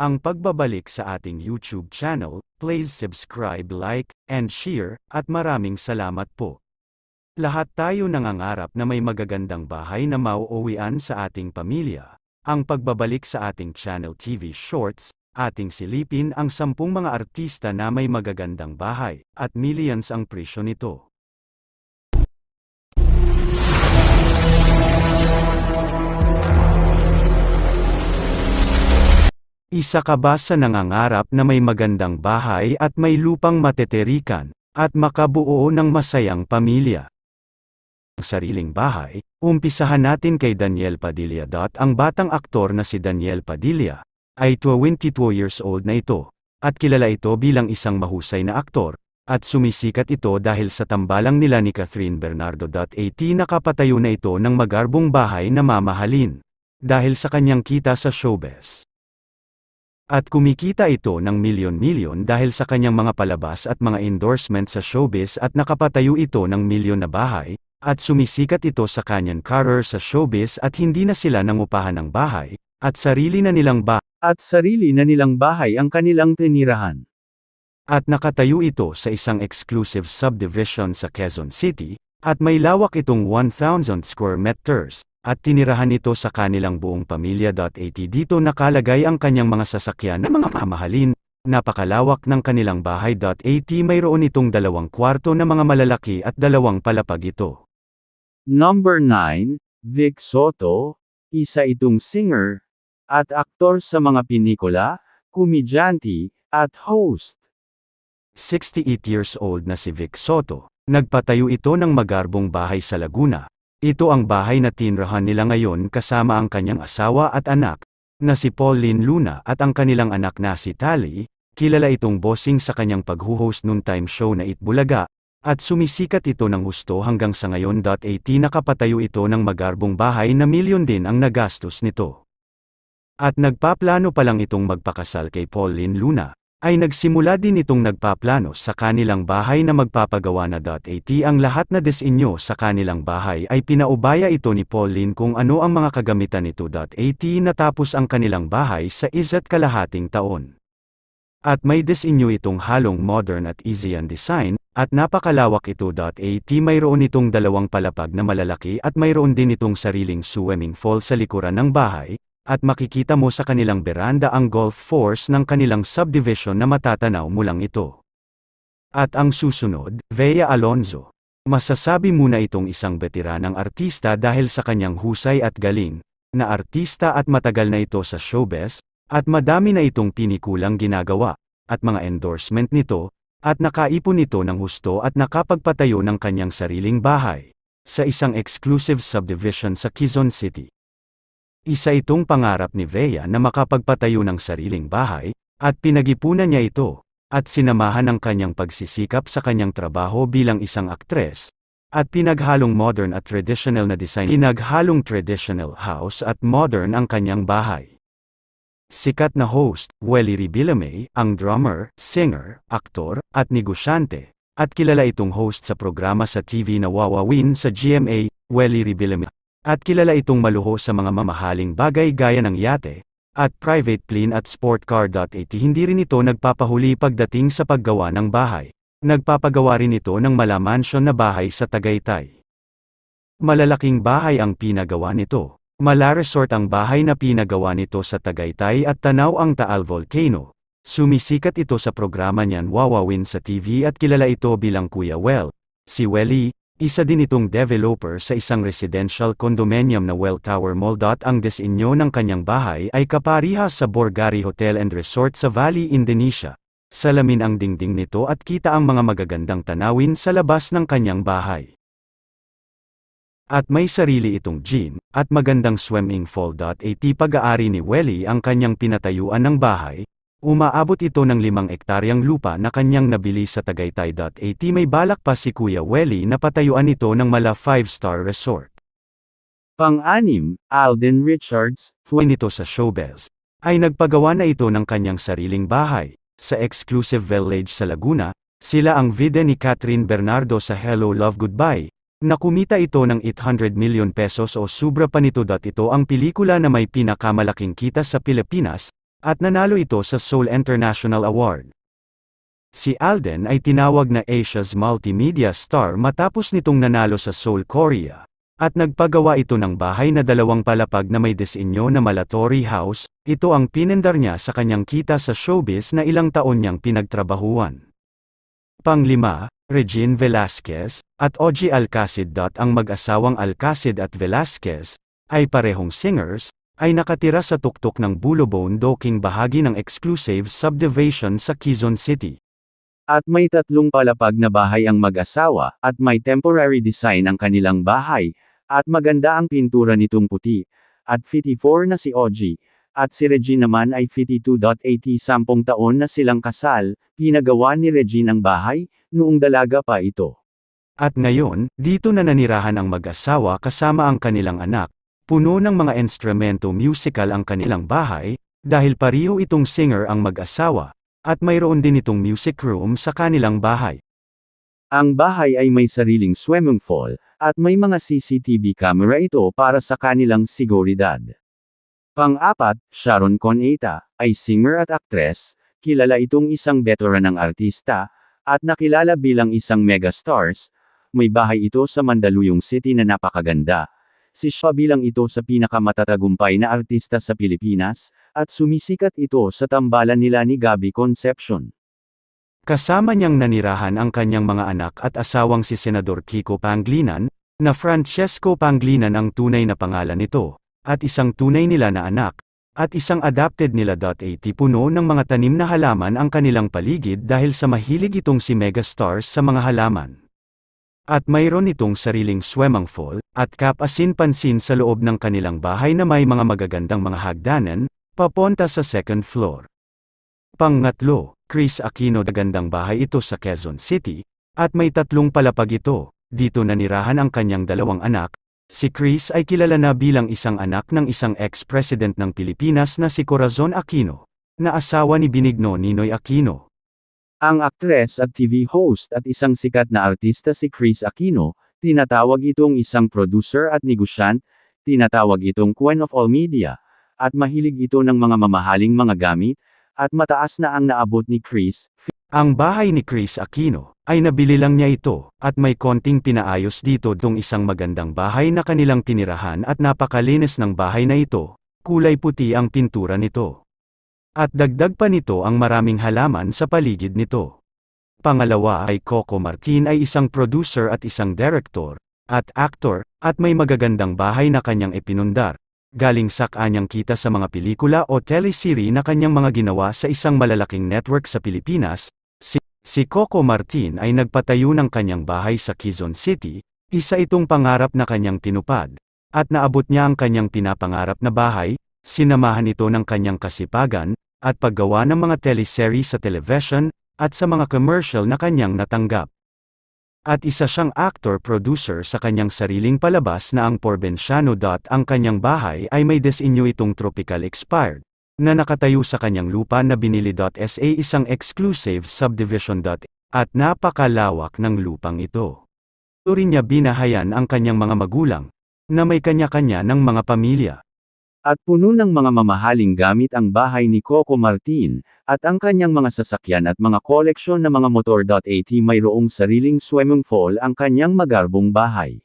ang pagbabalik sa ating YouTube channel, please subscribe, like, and share, at maraming salamat po. Lahat tayo nangangarap na may magagandang bahay na mauuwian sa ating pamilya. Ang pagbabalik sa ating channel TV Shorts, ating silipin ang sampung mga artista na may magagandang bahay, at millions ang presyo nito. Isa ka ba sa nangangarap na may magandang bahay at may lupang mateterikan, at makabuo ng masayang pamilya? Ang sariling bahay, umpisahan natin kay Daniel Padilla. Ang batang aktor na si Daniel Padilla, ay 22 years old na ito, at kilala ito bilang isang mahusay na aktor, at sumisikat ito dahil sa tambalang nila ni Catherine Bernardo. At nakapatayo na ito ng magarbong bahay na mamahalin, dahil sa kanyang kita sa showbiz. At kumikita ito ng milyon-milyon dahil sa kanyang mga palabas at mga endorsement sa showbiz at nakapatayo ito ng milyon na bahay, at sumisikat ito sa kanyang career sa showbiz at hindi na sila nangupahan ng bahay, at sarili na nilang ba at sarili na nilang bahay ang kanilang tinirahan. At nakatayo ito sa isang exclusive subdivision sa Quezon City, at may lawak itong 1,000 square meters, at tinirahan ito sa kanilang buong pamilya. At dito nakalagay ang kanyang mga sasakyan na mga mamahalin, napakalawak ng kanilang bahay. At mayroon itong dalawang kwarto na mga malalaki at dalawang palapag ito. Number 9, Vic Soto, isa itong singer, at aktor sa mga pinikula, komedyanti, at host. 68 years old na si Vic Soto, nagpatayo ito ng magarbong bahay sa Laguna, ito ang bahay na tinrahan nila ngayon kasama ang kanyang asawa at anak, na si Pauline Luna at ang kanilang anak na si Tali, kilala itong bossing sa kanyang paghuhost noon time show na Itbulaga, at sumisikat ito ng husto hanggang sa ngayon. At nakapatayo ito ng magarbong bahay na milyon din ang nagastos nito. At nagpaplano pa lang itong magpakasal kay Pauline Luna, ay nagsimula din itong nagpaplano sa kanilang bahay na magpapagawa na. At ang lahat na disenyo sa kanilang bahay ay pinaubaya ito ni Pauline kung ano ang mga kagamitan nito. At natapos ang kanilang bahay sa isa't kalahating taon. At may disenyo itong halong modern at easy ang design, at napakalawak ito. At mayroon itong dalawang palapag na malalaki at mayroon din itong sariling swimming pool sa likuran ng bahay, at makikita mo sa kanilang beranda ang golf course ng kanilang subdivision na matatanaw mo lang ito. At ang susunod, Vea Alonzo. Masasabi muna itong isang veteranang artista dahil sa kanyang husay at galing, na artista at matagal na ito sa showbiz, at madami na itong pinikulang ginagawa, at mga endorsement nito, at nakaipon nito ng husto at nakapagpatayo ng kanyang sariling bahay, sa isang exclusive subdivision sa Quezon City. Isa itong pangarap ni Vea na makapagpatayo ng sariling bahay, at pinagipunan niya ito, at sinamahan ng kanyang pagsisikap sa kanyang trabaho bilang isang aktres, at pinaghalong modern at traditional na design. Pinaghalong traditional house at modern ang kanyang bahay. Sikat na host, Welly Ribilame, ang drummer, singer, aktor, at negosyante, at kilala itong host sa programa sa TV na Wawawin sa GMA, Welly Ribilame. At kilala itong maluho sa mga mamahaling bagay gaya ng yate, at private plane at sport car. Hindi rin ito nagpapahuli pagdating sa paggawa ng bahay. Nagpapagawa rin ito ng mala mansion na bahay sa Tagaytay. Malalaking bahay ang pinagawa nito. Mala resort ang bahay na pinagawa nito sa Tagaytay at tanaw ang Taal Volcano. Sumisikat ito sa programa niyan Wawawin sa TV at kilala ito bilang Kuya Well. Si Welly, isa din itong developer sa isang residential condominium na Well Tower Mall. Ang disenyo ng kanyang bahay ay kaparihas sa Borgari Hotel and Resort sa Valley, Indonesia. Salamin ang dingding nito at kita ang mga magagandang tanawin sa labas ng kanyang bahay. At may sarili itong gym, at magandang swimming pool. At pag-aari ni Welly ang kanyang pinatayuan ng bahay, Umaabot ito ng limang ektaryang lupa na kanyang nabili sa Tagaytay. At may balak pa si Kuya Welly na patayuan ito ng mala 5-star resort. Pang-anim, Alden Richards, tuwin ito sa showbiz, ay nagpagawa na ito ng kanyang sariling bahay, sa exclusive village sa Laguna, sila ang vida ni Catherine Bernardo sa Hello Love Goodbye, na kumita ito ng 800 million pesos o sobra pa nito. Ito ang pelikula na may pinakamalaking kita sa Pilipinas, at nanalo ito sa Seoul International Award. Si Alden ay tinawag na Asia's multimedia star matapos nitong nanalo sa Seoul, Korea. At nagpagawa ito ng bahay na dalawang palapag na may disenyo na Malatori House, ito ang pinendar niya sa kanyang kita sa showbiz na ilang taon niyang pinagtrabahuan. Panglima, Regine Velasquez, at Ogie Alcacid. Ang mag-asawang Alcacid at Velasquez, ay parehong singers, ay nakatira sa tuktok ng Bulobone Docking bahagi ng exclusive subdivision sa Quezon City. At may tatlong palapag na bahay ang mag-asawa, at may temporary design ang kanilang bahay, at maganda ang pintura nitong puti. At 54 na si Ogie, at si Regine naman ay 52.80 sampung taon na silang kasal, pinagawa ni Regine ang bahay, noong dalaga pa ito. At ngayon, dito na nanirahan ang mag-asawa kasama ang kanilang anak. Puno ng mga instrumento musical ang kanilang bahay, dahil pariho itong singer ang mag-asawa, at mayroon din itong music room sa kanilang bahay. Ang bahay ay may sariling swimming pool, at may mga CCTV camera ito para sa kanilang seguridad. Pang-apat, Sharon Coneta, ay singer at actress, kilala itong isang veteran ng artista, at nakilala bilang isang megastars, may bahay ito sa Mandaluyong City na napakaganda. Si siya bilang ito sa pinakamatatagumpay na artista sa Pilipinas, at sumisikat ito sa tambalan nila ni Gabby Concepcion. Kasama niyang nanirahan ang kanyang mga anak at asawang si Senador Kiko Pangilinan, na Francesco Pangilinan ang tunay na pangalan nito, at isang tunay nila na anak, at isang adopted nila. 80 puno ng mga tanim na halaman ang kanilang paligid dahil sa mahilig itong si Megastars sa mga halaman. At mayroon itong sariling swimming pool, at kapasin-pansin sa loob ng kanilang bahay na may mga magagandang mga hagdanan, papunta sa second floor. Pangatlo, Chris Aquino gandang bahay ito sa Quezon City, at may tatlong palapag ito, dito nanirahan ang kanyang dalawang anak, si Chris ay kilala na bilang isang anak ng isang ex-president ng Pilipinas na si Corazon Aquino, na asawa ni Binigno Ninoy Aquino. Ang aktres at TV host at isang sikat na artista si Chris Aquino, tinatawag itong isang producer at negosyant, tinatawag itong Queen of All Media, at mahilig ito ng mga mamahaling mga gamit, at mataas na ang naabot ni Chris. Ang bahay ni Chris Aquino, ay nabili lang niya ito, at may konting pinaayos dito dong isang magandang bahay na kanilang tinirahan at napakalinis ng bahay na ito, kulay puti ang pintura nito. At dagdag pa nito ang maraming halaman sa paligid nito. Pangalawa ay Coco Martin ay isang producer at isang director, at actor, at may magagandang bahay na kanyang ipinundar, galing sa kanyang kita sa mga pelikula o teleserye na kanyang mga ginawa sa isang malalaking network sa Pilipinas, si, si Coco Martin ay nagpatayo ng kanyang bahay sa Quezon City, isa itong pangarap na kanyang tinupad, at naabot niya ang kanyang pinapangarap na bahay, sinamahan ito ng kanyang kasipagan, at paggawa ng mga teleserye sa television, at sa mga commercial na kanyang natanggap. At isa siyang actor-producer sa kanyang sariling palabas na ang Porbensiano. Ang kanyang bahay ay may disenyo itong tropical expired, na nakatayo sa kanyang lupa na binili. Sa isang exclusive subdivision. At napakalawak ng lupang ito. Ito niya binahayan ang kanyang mga magulang, na may kanya-kanya ng mga pamilya. At puno ng mga mamahaling gamit ang bahay ni Coco Martin, at ang kanyang mga sasakyan at mga koleksyon na mga motor. At mayroong sariling swimming pool ang kanyang magarbong bahay.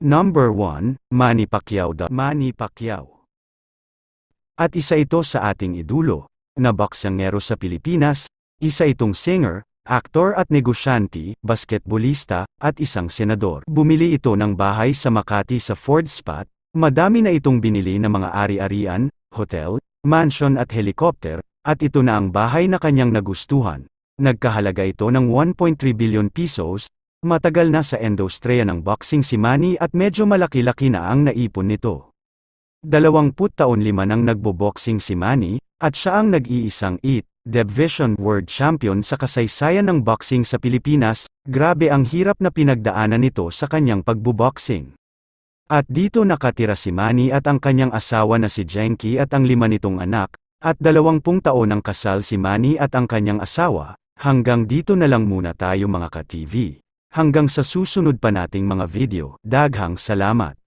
Number 1, Manny Pacquiao. Manny Pacquiao. At isa ito sa ating idulo, na boksangero sa Pilipinas, isa itong singer, aktor at negosyante, basketbolista, at isang senador. Bumili ito ng bahay sa Makati sa Ford Spot, Madami na itong binili ng mga ari-arian, hotel, mansion at helicopter, at ito na ang bahay na kanyang nagustuhan. Nagkahalaga ito ng 1.3 billion pesos, matagal na sa industriya ng boxing si Manny at medyo malaki-laki na ang naipon nito. Dalawamput taon lima nang nagbo-boxing si Manny, at siya ang nag-iisang IT, Division World Champion sa kasaysayan ng boxing sa Pilipinas, grabe ang hirap na pinagdaanan nito sa kanyang pagbo-boxing. At dito nakatira si Manny at ang kanyang asawa na si Jenky at ang lima nitong anak, at dalawampung taon ang kasal si Manny at ang kanyang asawa, hanggang dito na lang muna tayo mga ka-TV. Hanggang sa susunod pa nating mga video, daghang salamat.